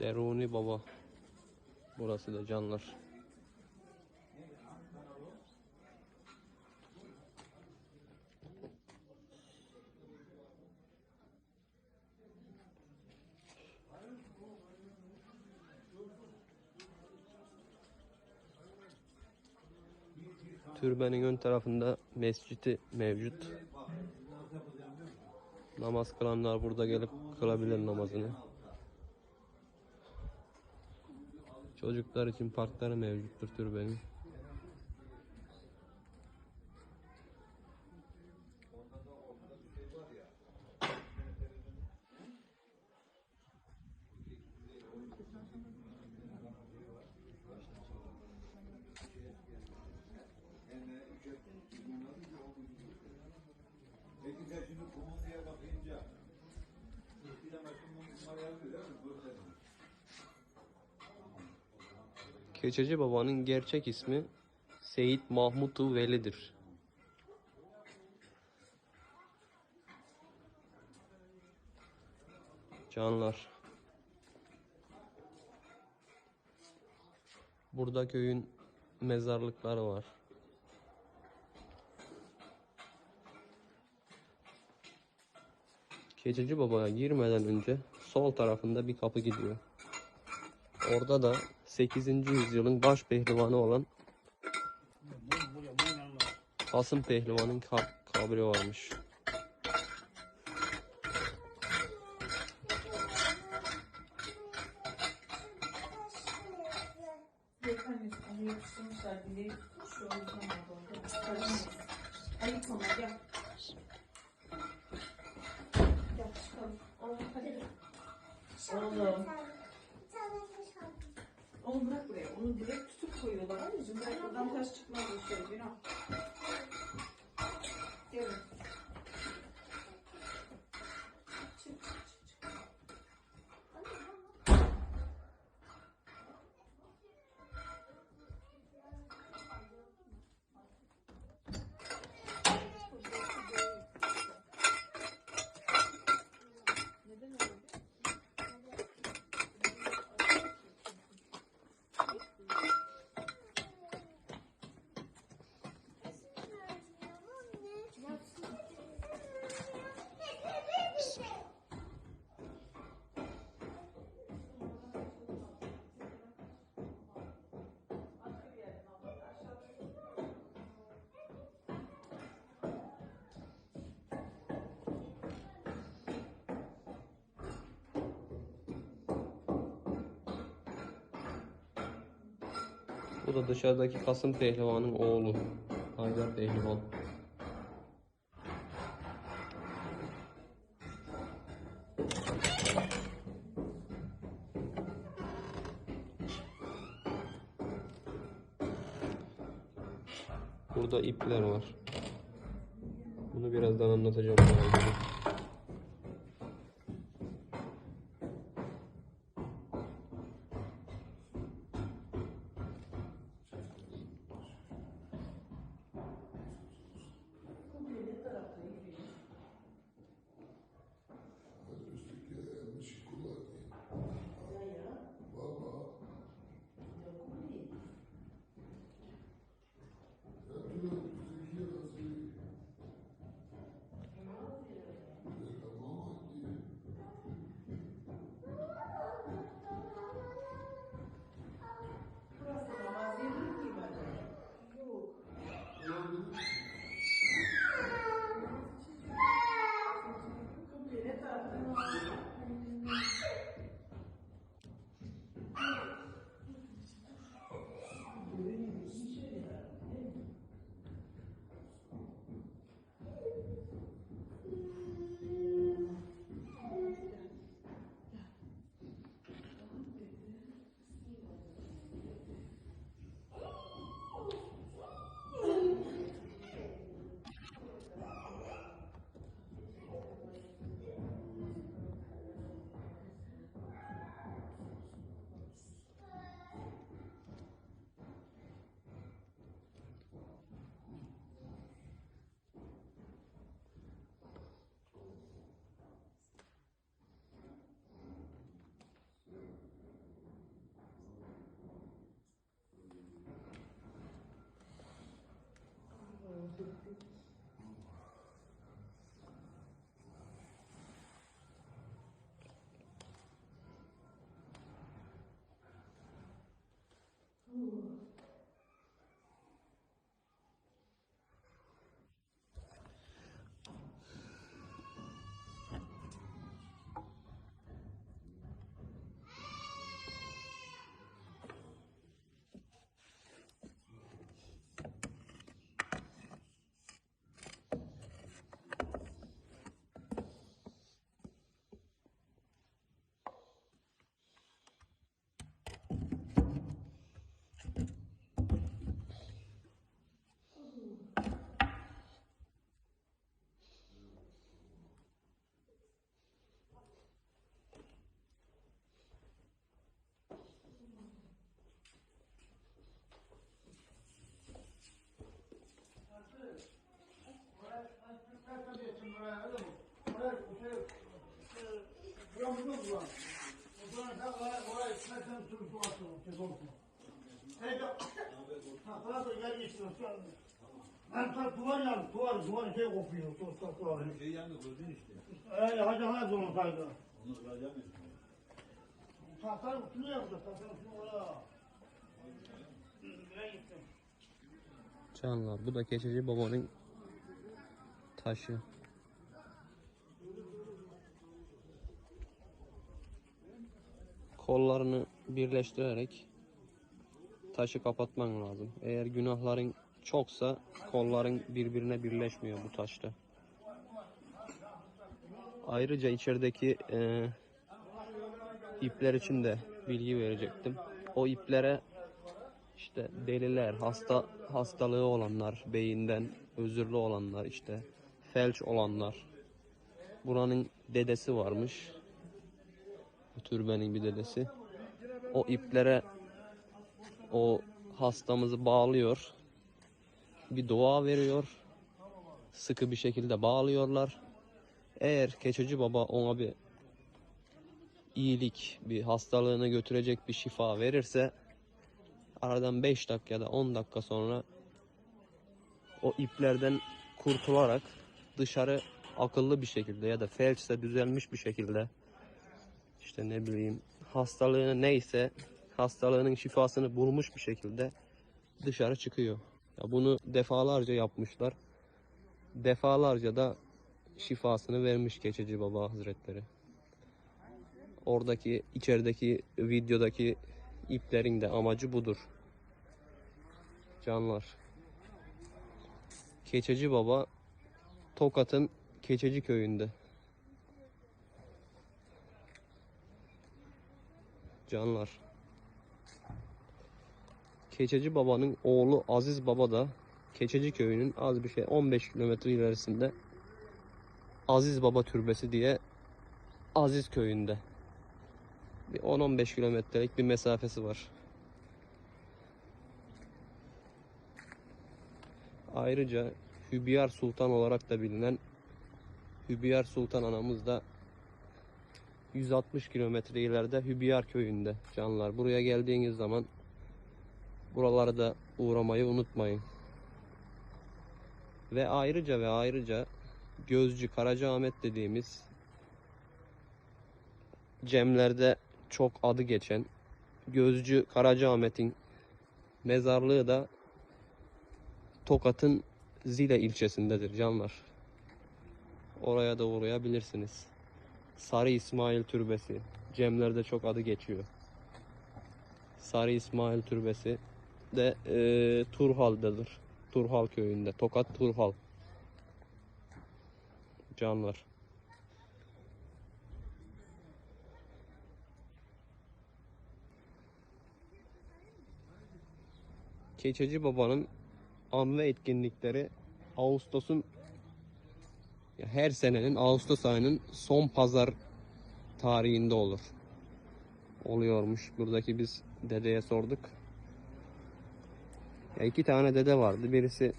Deruni Baba. Burası da canlar. Türbenin ön tarafında mescidi mevcut. Namaz kılanlar burada gelip kılabilir namazını. Çocuklar için parkları mevcuttur türbenin. Keçeci Baba'nın gerçek ismi Seyit Mahmutu Veli'dir. Canlar. Burada köyün mezarlıkları var. Keçeci Baba'ya girmeden önce sol tarafında bir kapı gidiyor. Orada da 8. yüzyılın baş pehlivanı olan Kasım Pehlivan'ın ka- kabri varmış. Yok Onu bırak buraya. Onu direkt tutup koyuyorlar. Anneciğim bırak buradan taş çıkmaz o şey. Günah. Gelin. Bu da dışarıdaki Kasım Pehlivan'ın oğlu. Haydar Pehlivan. Burada ipler var. Bunu birazdan anlatacağım. Olsun. Ha, bana da yer. Ben ta duvar yandı, duvar, duvar şey kopuyor, duvar, duvar. Şey yandı gördün işte. Ee, hadi hadi onu kaydı. Onu kıracağım ya. Tahtanın üstüne yaptı, tahtanın üstüne oraya. Gittim? Canlar bu da keçeci babanın taşı. Kollarını birleştirerek taşı kapatman lazım. Eğer günahların çoksa kolların birbirine birleşmiyor bu taşta. Ayrıca içerideki e, ipler için de bilgi verecektim. O iplere işte deliler, hasta hastalığı olanlar, beyinden özürlü olanlar, işte felç olanlar. Buranın dedesi varmış. Bu türbenin bir dedesi. O iplere o hastamızı bağlıyor. Bir dua veriyor. Sıkı bir şekilde bağlıyorlar. Eğer keçeci baba ona bir iyilik, bir hastalığını götürecek bir şifa verirse aradan 5 dakika ya da 10 dakika sonra o iplerden kurtularak dışarı akıllı bir şekilde ya da felçse düzelmiş bir şekilde işte ne bileyim hastalığı neyse hastalığının şifasını bulmuş bir şekilde dışarı çıkıyor. Ya bunu defalarca yapmışlar. Defalarca da şifasını vermiş Keçeci Baba Hazretleri. Oradaki içerideki videodaki iplerin de amacı budur. Canlar. Keçeci Baba Tokat'ın Keçeci köyünde. Canlar. Keçeci Baba'nın oğlu Aziz Baba da Keçeci köyünün az bir şey 15 kilometre ilerisinde Aziz Baba Türbesi diye Aziz köyünde. Bir 10-15 kilometrelik bir mesafesi var. Ayrıca Hübiyar Sultan olarak da bilinen Hübiyar Sultan anamız da 160 kilometre ileride Hübiyar köyünde canlar. Buraya geldiğiniz zaman buralara da uğramayı unutmayın. Ve ayrıca ve ayrıca Gözcü Karacaahmet dediğimiz Cemlerde çok adı geçen Gözcü Karacaahmet'in mezarlığı da Tokat'ın Zile ilçesindedir canlar. Oraya da uğrayabilirsiniz. Sarı İsmail Türbesi. Cemlerde çok adı geçiyor. Sarı İsmail Türbesi de e, Turhal'dadır. Turhal köyünde. Tokat Turhal. Canlar. Keçeci Baba'nın an ve etkinlikleri Ağustos'un her senenin Ağustos ayının son pazar tarihinde olur. Oluyormuş. Buradaki biz dedeye sorduk. Ya iki tane dede vardı. Birisi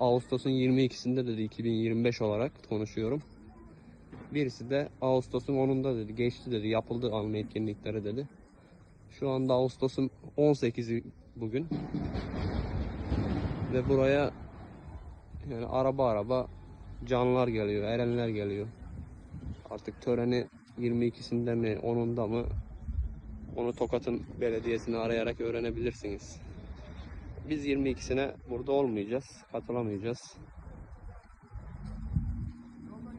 Ağustos'un 22'sinde dedi 2025 olarak konuşuyorum. Birisi de Ağustos'un 10'unda dedi. Geçti dedi. Yapıldı anma etkinlikleri dedi. Şu anda Ağustos'un 18'i bugün. Ve buraya yani araba araba canlar geliyor, erenler geliyor. Artık töreni 22'sinde mi, 10'unda mı onu Tokat'ın belediyesini arayarak öğrenebilirsiniz. Biz 22'sine burada olmayacağız, katılamayacağız.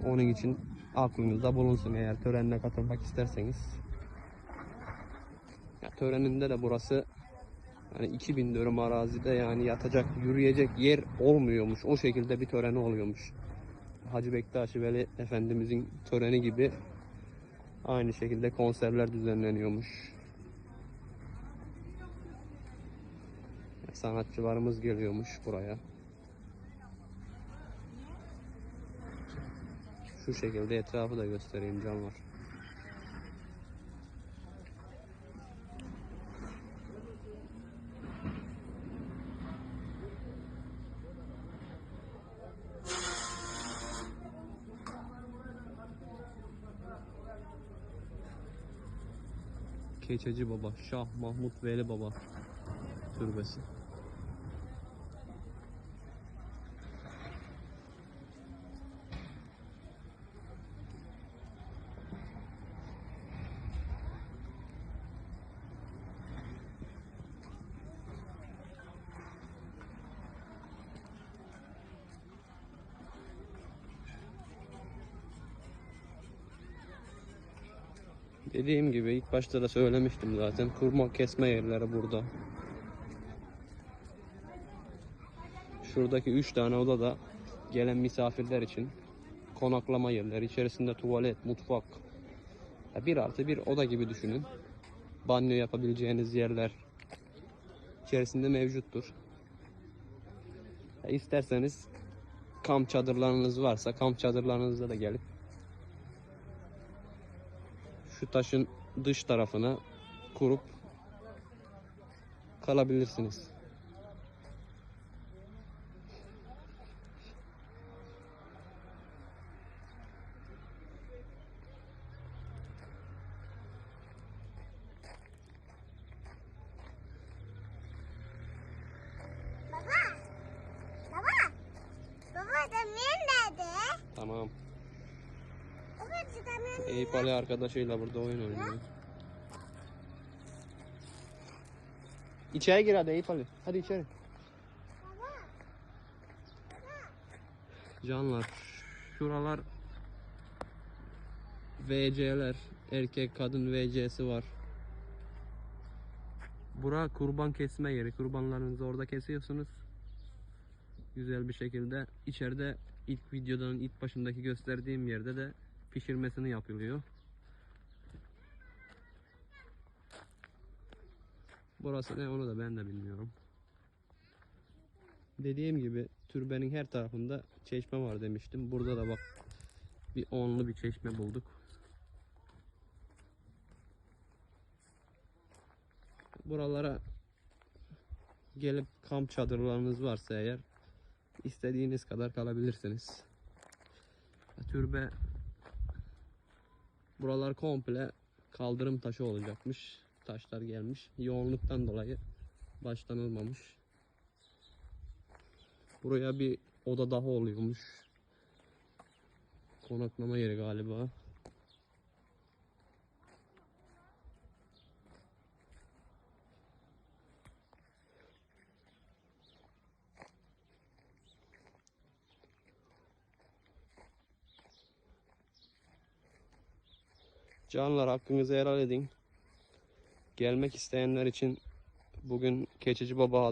Onun için aklınızda bulunsun eğer törenine katılmak isterseniz. Ya, töreninde de burası yani 2000 dönüm arazide yani yatacak, yürüyecek yer olmuyormuş. O şekilde bir töreni oluyormuş. Hacı Bektaş Veli Efendimizin töreni gibi aynı şekilde konserler düzenleniyormuş. Sanatçılarımız geliyormuş buraya. Şu şekilde etrafı da göstereyim canlar. Keçeci Baba, Şah Mahmut Veli Baba türbesi. Dediğim gibi ilk başta da söylemiştim zaten. Kurma kesme yerleri burada. Şuradaki 3 tane oda da gelen misafirler için konaklama yerleri. İçerisinde tuvalet, mutfak. Ya bir artı bir oda gibi düşünün. Banyo yapabileceğiniz yerler içerisinde mevcuttur. Ya isterseniz kamp çadırlarınız varsa kamp çadırlarınızda da gelip şu taşın dış tarafına kurup kalabilirsiniz. Eyüp Ali arkadaşıyla burada oyun oynuyor. İçeri gir hadi Eyüp Ali. Hadi içeri. Canlar şuralar VC'ler erkek kadın VC'si var. Bura kurban kesme yeri. Kurbanlarınızı orada kesiyorsunuz. Güzel bir şekilde. İçeride ilk videodan ilk başındaki gösterdiğim yerde de pişirmesini yapılıyor. Burası ne onu da ben de bilmiyorum. Dediğim gibi türbenin her tarafında çeşme var demiştim. Burada da bak bir onlu bir çeşme bulduk. Buralara gelip kamp çadırlarınız varsa eğer istediğiniz kadar kalabilirsiniz. Türbe buralar komple kaldırım taşı olacakmış. Taşlar gelmiş. Yoğunluktan dolayı başlanılmamış. Buraya bir oda daha oluyormuş. Konaklama yeri galiba. Canlar hakkınızı helal edin. Gelmek isteyenler için bugün Keçici Baba